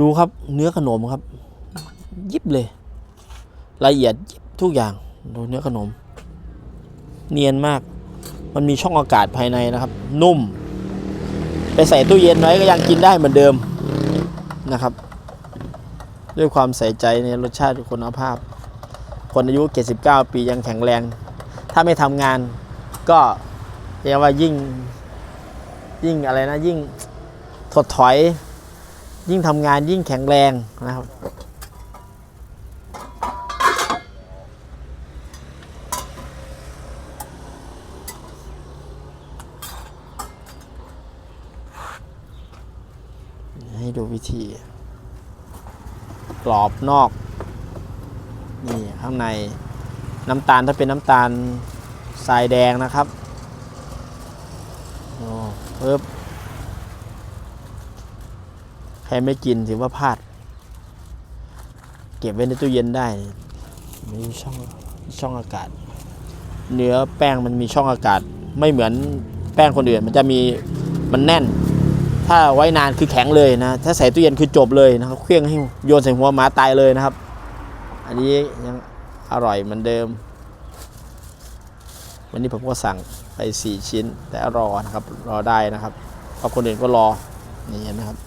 ดูครับเนื้อขนมครับ ยิบเลย ละเอียดยิบทุกอย่างดูเนื้อขนม เนียนมาก มันมีช่องอากาศภายในนะครับ นุ่ม ไปใส่ตู้เย็นไว้ก็ยังกินได้เหมือนเดิมนะครับ ด้วยความใส่ใจในรสชาติคุณภาพ คนอายุ 79 ปียังแข็งแรง ถ้าไม่ทำงานก็เรียกว่ายิ่ง ยิ่งอะไรนะยิ่งถดถอย ยิ่งทำงานยิ่งแข็งแรงนะครับ ให้ดูวิธี กรอบนอก นี่ข้างในน้ำตาลถ้าเป็นน้ำตาลทรายแดงนะครับ โอ้ปึ๊บ ใครไม่กินถือว่าพลาด เก็บไว้ในตู้เย็นได้มีช่องช่องอากาศ เนื้อแป้งมันมีช่องอากาศ ไม่เหมือนแป้งคนอื่น มันจะมีมันแน่น ถ้าไว้นานคือแข็งเลยนะ ถ้าใส่ตู้เย็นคือจบเลยนะครับเครื่องให้โยนใส่หัวหมาตายเลยนะครับ อันนี้ยังอร่อยเหมือนเดิม วันนี้ผมก็สั่งไป 4 ชิ้น แต่รอนะครับ รอได้นะครับเพราะคนอื่นก็รอนี่นไหมครับ